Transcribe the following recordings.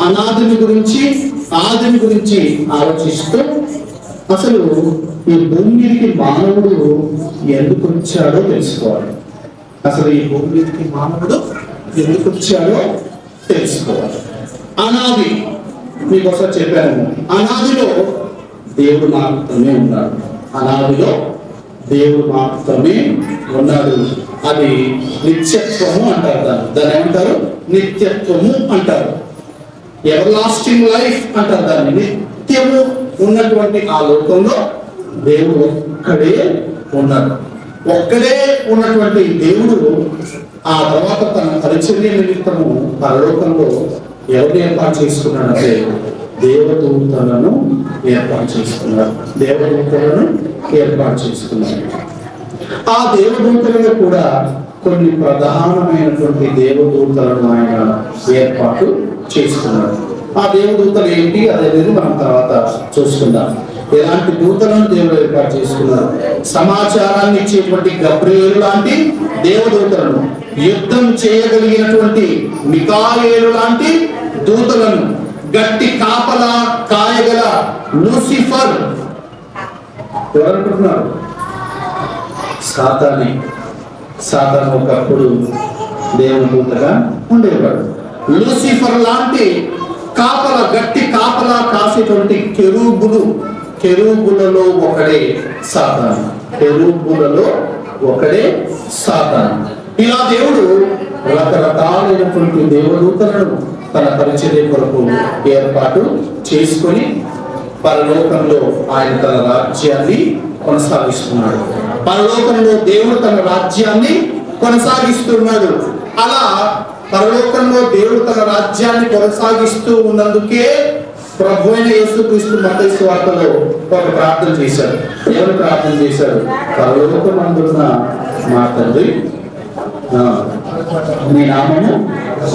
అనాథుని గురించి ఆదిని గురించి ఆలోచిస్తూ అసలు ఈ భూమి మీదకి మానవుడు ఎందుకు వచ్చాడో తెలుసుకోవాలి. అసలు ఈ భూమి మీదకి మానవుడు ఎందుకు వచ్చాడో తెలుసుకోవాలి. అనాది మీకు ఒకసారి చెప్పాను. అనాదిలో దేవుడు మాత్రమే ఉన్నాడు. అనాదిలో దేవుడు మాత్రమే ఉన్నాడు. అది నిత్యత్వము అంటారు దాన్ని. దాన్ని ఏమంటారు? నిత్యత్వము అంటారు. ఎవర్ లాస్టింగ్ లైఫ్ అంటారు దాన్ని. నిత్యము ఉన్నటువంటి ఆ లోకంలో దేవుడు ఒక్కడే ఉన్నాడు. ఒక్కడే ఉన్నటువంటి దేవుడు ఆ తర్వాత తన పరిచర్య నిమిత్తము పరలోకంలో ఎవరిని ఏర్పాటు చేసుకున్నాడంటే దేవదూతలను ఏర్పాటు చేసుకున్నారు దేవదూతలను ఏర్పాటు చేసుకున్నాడు. ఆ దేవదూతలను కూడా కొన్ని ప్రధానమైనటువంటి దేవదూతలను ఆయన ఏర్పాటు చేసుకున్నాడు ఆ దేవదూతలు ఏంటి? అనేది మనం తర్వాత చూసుకుందాం. ఎలాంటి దూతలను దేవుడు ఏర్పాటు చేసుకున్నారు? సమాచారాన్ని ఇచ్చేటువంటి గబ్రేలు లాంటి దేవదూతలను యుద్ధం చేయగలిగినటువంటి మికాయేలు లాంటి దూతలను గట్టి కాపల కాయగల లూసిఫర్ ఎవరనుకుంటున్నారు? సాతానే సాధారణ ఒకప్పుడు దేవుని దూతగా ఉండేవాడు. లూసిఫర్ లాంటి కాపల గట్టి కాపల కాసేటువంటి కెరూబులు కెరూబులలో ఒకడే సాధారణ కెరూబులలో ఒకడే సాధారణ ఇలా దేవుడు రకరకాలైనటువంటి దేవదూతలను తన పరిచర్య కొరకు ఏర్పాటు చేసుకొని పరలోకంలో ఆయన తన రాజ్యాన్ని కొనసాగిస్తున్నాడు. పరలోకంలో దేవుడు తన రాజ్యాన్ని కొనసాగిస్తున్నాడు. అలా పరలోకంలో దేవుడు తన రాజ్యాన్ని కొనసాగిస్తూ ఉన్నందుకే ప్రభు అయిన యేసుక్రీస్తు మతైసు వార్తలో ఒక ప్రార్థన చేశారు ఎవరు ప్రార్థన చేశాడు. పరలోకమందున్న మా తండ్రి నీ నామము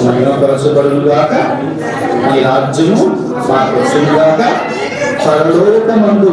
మహిమపరచబడును గాక నీ రాజ్యము మా కోసం గాక పరలోకమందు